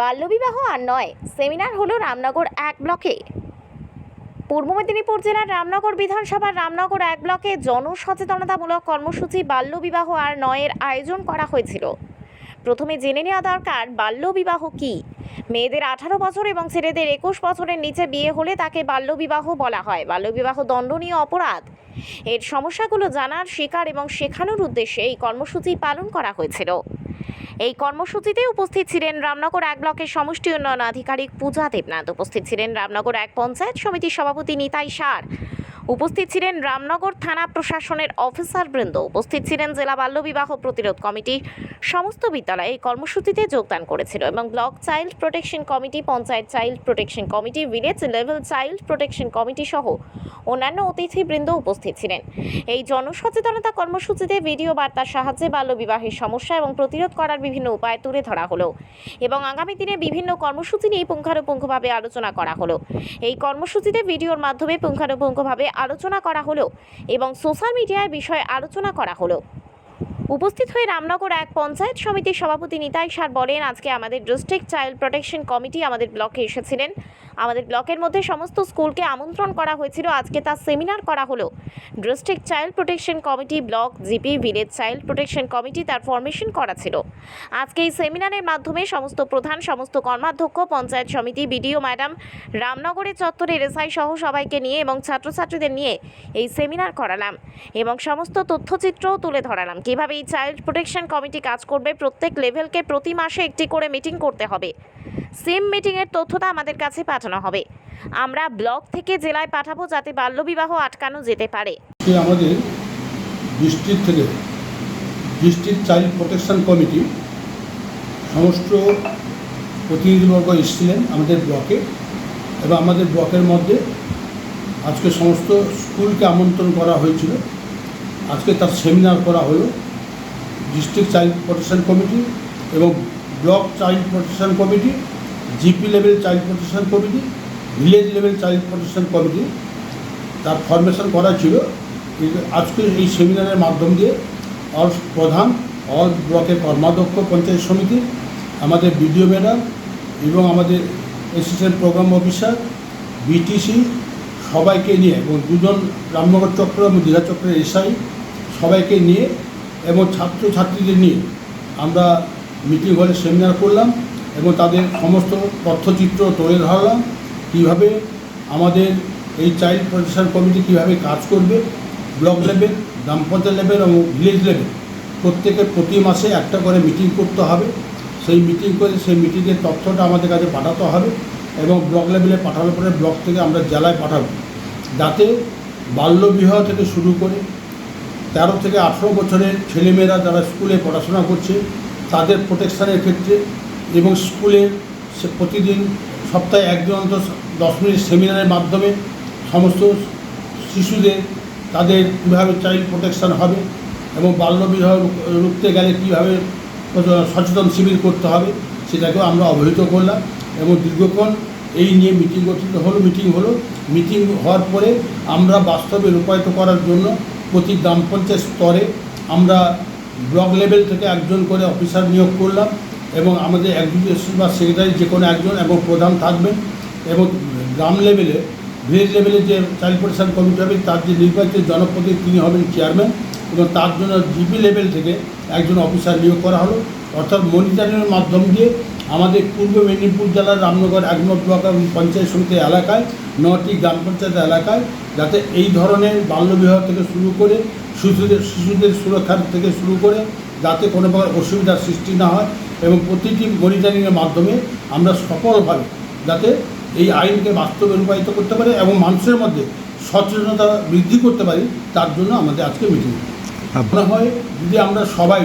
বাল্যবিবাহ আর নয়, সেমিনার হলো রামনগর এক ব্লকে। পূর্ব মেদিনীপুর জেলার রামনগর বিধানসভার রামনগর এক ব্লকে জনসচেতনতামূলক কর্মসূচি বাল্যবিবাহ আর নয়ের আয়োজন করা হয়েছিল। প্রথমে জেনে নেওয়া দরকার, বাল্যবিবাহ কি? মেয়েদের আঠারো বছর এবং ছেলেদের একুশ বছরের নিচে বিয়ে হলে তাকে বাল্যবিবাহ বলা হয়। বাল্যবিবাহ দণ্ডনীয় অপরাধ। এর সমস্যাগুলো জানার, শেখার এবং শেখানোর উদ্দেশ্যে এই কর্মসূচি পালন করা হয়েছিল। এই কর্মসূচিতে উপস্থিত ছিলেন রামনগর এক ব্লকের সমষ্টি উন্নয়ন আধিকারিক পূজা দেবনাথ। উপস্থিত ছিলেন রামনগর এক পঞ্চায়েত সমিতির সভাপতি নিতাই সার। উপস্থিত ছিলেন রামনগর থানা প্রশাসনের অফিসার বৃন্দ উপস্থিত ছিলেন জেলা বাল্যবিবাহ প্রতিরোধ কমিটি। সমস্ত বিদ্যালয়ে এই কর্মসূচিতে যোগদান করেছিল এবং block child protection committee, panchayat child protection committee, village level child protection committee সহ অন্যান্য অতিথিবৃন্দ উপস্থিত ছিলেন। এই জনসচেতনতা কর্মসূচিতে ভিডিও বার্তার সাহায্যে বাল্যবিবাহের সমস্যা এবং প্রতিরোধ করার বিভিন্ন উপায় তুলে ধরা হলো এবং আগামী দিনে বিভিন্ন কর্মসূচি নিয়ে পুঙ্খানুপুঙ্খভাবে আলোচনা করা হলো। এই কর্মসূচিতে ভিডিওর মাধ্যমে পুঙ্খানুপুঙ্খভাবে আলোচনা করা হলো এবং সোশ্যাল মিডিয়ায় বিষয়ে আলোচনা করা হলো। উপস্থিত হয়ে রামনগর এক পঞ্চায়েত সমিতির সভাপতি নিতাই সার বলেন, আজকে আমাদের ডিস্ট্রিক্ট চাইল্ড প্রোটেকশন কমিটি আমাদের ব্লকে এসেছিলেন। আমাদের ব্লকের মধ্যে সমস্ত স্কুলকে আমন্ত্রণ করা হয়েছিল। আজকে তার সেমিনার করা হলো। District child protection committee block GP, village child protection committee তার ফরমেশন করা ছিল। আজকে এই সেমিনারের মাধ্যমে সমস্ত প্রধান, সমস্ত কর্মাধ্যক্ষ, পঞ্চায়েত সমিতি, বিডিও ম্যাডাম, রামনগরের চত্বরে এসআই সহ সবাইকে নিয়ে এবং ছাত্রছাত্রীদের নিয়ে এই সেমিনার করালাম এবং সমস্ত তথ্যচিত্রও তুলে ধরালাম। কীভাবে এই চাইল্ড প্রোটেকশন কমিটি কাজ করবে। প্রত্যেক লেভেলকে প্রতি মাসে একটি করে মিটিং করতে হবে। সেম মিটিংয়ের তথ্যটা আমাদের কাছে পাঠানো হবে। আমরা ব্লক থেকে জেলায় পাঠাবো যাতে বাল্যবিবাহ আটকানো যেতে পারে। আমাদের ডিস্ট্রিক্ট থেকে ডিস্ট্রিক্ট চাইল্ড প্রোটেকশন কমিটি সমস্ত প্রতিনিধিবর্গ এসেছিলেন আমাদের ব্লকে এবং আমাদের ব্লকের মধ্যে আজকে সমস্ত স্কুলকে আমন্ত্রণ করা হয়েছিল। আজকে তার সেমিনার করা হলো। ডিস্ট্রিক্ট চাইল্ড প্রোটেকশন কমিটি এবং block child protection committee GP level child protection committee village level child protection committee তার ফরমেশন করা ছিল। আজকে এই সেমিনারের মাধ্যম দিয়ে অল প্রধান অল ব্লকের কর্মাধ্যক্ষ, পঞ্চায়েত সমিতি, আমাদের বিডিও ম্যাডাম এবং আমাদের অ্যাসিস্ট্যান্ট প্রোগ্রাম অফিসার বিটিসি সবাইকে নিয়ে এবং দুজন রামনগর চক্র এবং দীঘা চক্রের এসআই সবাইকে নিয়ে এবং ছাত্রছাত্রীদের নিয়ে আমরা মিটিং হলে সেমিনার করলাম এবং তাদের সমস্ত তথ্যচিত্র তুলে ধরলাম, কীভাবে আমাদের এই চাইল্ড প্রোটেকশন কমিটি কীভাবে কাজ করবে, ব্লক লেভেল গ্রাম পঞ্চায়েত লেভেল এবং ভিলেজ লেভেল। প্রত্যেকের প্রতি মাসে একটা করে মিটিং করতে হবে। সেই মিটিং করে সেই মিটিংয়ের তথ্যটা আমাদের কাছে পাঠাতে হবে এবং ব্লক লেভেলে পাঠানোর পরে ব্লক থেকে আমরা জেলায় পাঠাবো। যাতে বাল্যবিবাহ থেকে শুরু করে তেরো থেকে আঠেরো বছরের ছেলেমেয়েরা যারা স্কুলে পড়াশোনা করছে, তাদের প্রোটেকশানের ক্ষেত্রে এবং স্কুলে সে প্রতিদিন সপ্তাহে একজন অন্তত দশ মিনিট সেমিনারের মাধ্যমে সমস্ত শিশুদের তাদের কীভাবে চাইল্ড প্রোটেকশান হবে এবং বাল্যবিবাহ রুখ- রুখতে গেলে কীভাবে সচেতন শিবির করতে হবে সেটাকেও আমরা অবহিত করলাম এবং দীর্ঘক্ষণ এই নিয়ে মিটিং গঠিত হলো মিটিং হলো। মিটিং হওয়ার পরে আমরা বাস্তবে রূপায়িত করার জন্য প্রতি গ্রাম পঞ্চায়েত স্তরে আমরা ব্লক লেভেল থেকে একজন করে অফিসার নিয়োগ করলাম এবং আমাদের এক্সিকিউটিভ বা সেক্রেটারি যে কোনো একজন এবং প্রধান থাকবেন এবং গ্রাম লেভেলে ভিলেজ লেভেলে যে চাইল্ড প্রোটেকশন কমিটি হবে, তার যে নির্বাচিত জনপ্রতিনিধি তিনি হবেন চেয়ারম্যান এবং তার জন্য জিপি লেভেল থেকে একজন অফিসার নিয়োগ করা হলো। অর্থাৎ মনিটরিংয়ের মাধ্যম দিয়ে আমাদের পূর্ব মেদিনীপুর জেলার রামনগর এক ব্লক এবং পঞ্চায়েত সমিতি এলাকায় নটি গ্রাম পঞ্চায়েত এলাকায় যাতে এই ধরনের বাল্যবিবাহ থেকে শুরু করে শিশুদের শিশুদের সুরক্ষার থেকে শুরু করে যাতে কোনো প্রকার অসুবিধার সৃষ্টি না হয় এবং প্রতিটি মনিটরিংয়ের মাধ্যমে আমরা সফলভাবে যাতে এই আইনকে বাস্তবে রূপায়িত করতে পারি এবং মানুষের মধ্যে সচেতনতা বৃদ্ধি করতে পারি তার জন্য আমাদের আজকে মিটিং মনে হয় যদি আমরা সবাই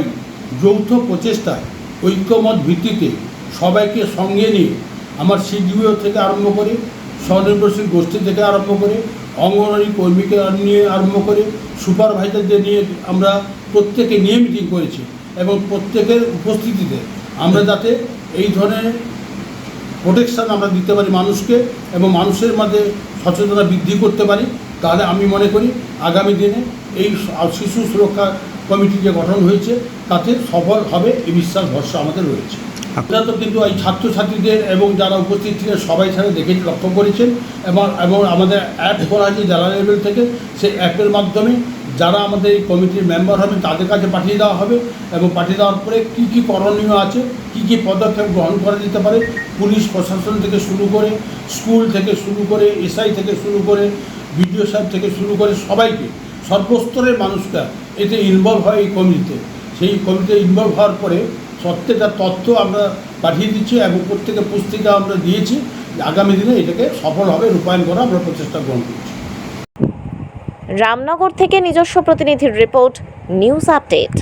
যৌথ প্রচেষ্টায় ঐক্যমত ভিত্তিতে সবাইকে সঙ্গে নিয়ে আমার সিডিও থেকে আরম্ভ করে স্বনির্ভরশীল গোষ্ঠী থেকে আরম্ভ করে অঙ্গনওয়াড়ি কর্মীকে নিয়ে আরম্ভ করে সুপারভাইজারদের নিয়ে আমরা প্রত্যেকে নিয়ে মিটিং করেছি এবং প্রত্যেকের উপস্থিতিতে আমরা যাতে এই ধরনের প্রোটেকশান আমরা দিতে পারি মানুষকে এবং মানুষের মধ্যে সচেতনতা বৃদ্ধি করতে পারি, তাহলে আমি মনে করি আগামী দিনে এই শিশু সুরক্ষা কমিটি যে গঠন হয়েছে, তাতে সফল হবে এই বিশ্বাস, ভরসা আমাদের রয়েছে। আপনারা তো কিন্তু এই ছাত্রছাত্রীদের এবং যারা উপস্থিত ছিলেন সবাই সাথে দেখে লক্ষ্য করেছেন। এবং এবং আমাদের অ্যাপ করা হয়েছে জেলা লেভেল থেকে। সেই অ্যাপের মাধ্যমে যারা আমাদের এই কমিটির মেম্বার হবেন, তাদের কাছে পাঠিয়ে দেওয়া হবে। এবং পাঠিয়ে দেওয়ার পরে কী কী করণীয় আছে, কী কী পদক্ষেপ গ্রহণ করা যেতে পারে, পুলিশ প্রশাসন থেকে শুরু করে, স্কুল থেকে শুরু করে, এসআই থেকে শুরু করে, বিডিও সাহেব থেকে শুরু করে সবাইকে সর্বস্তরের মানুষরা এতে ইনভলভ হয় এই কমিটিতে সেই কমিটিতে ইনভলভ হওয়ার পরে প্রত্যেকটা তথ্য আমরা পাঠিয়ে দিচ্ছি এবং প্রত্যেকের পুস্তিকা আমরা দিয়েছি। আগামী দিনে এটাকে সফলভাবে রূপায়ণ করা আমরা প্রচেষ্টা গ্রহণ করছি। রামনগর থেকে নিজস্ব প্রতিনিধির রিপোর্ট, নিউজ আপডেট।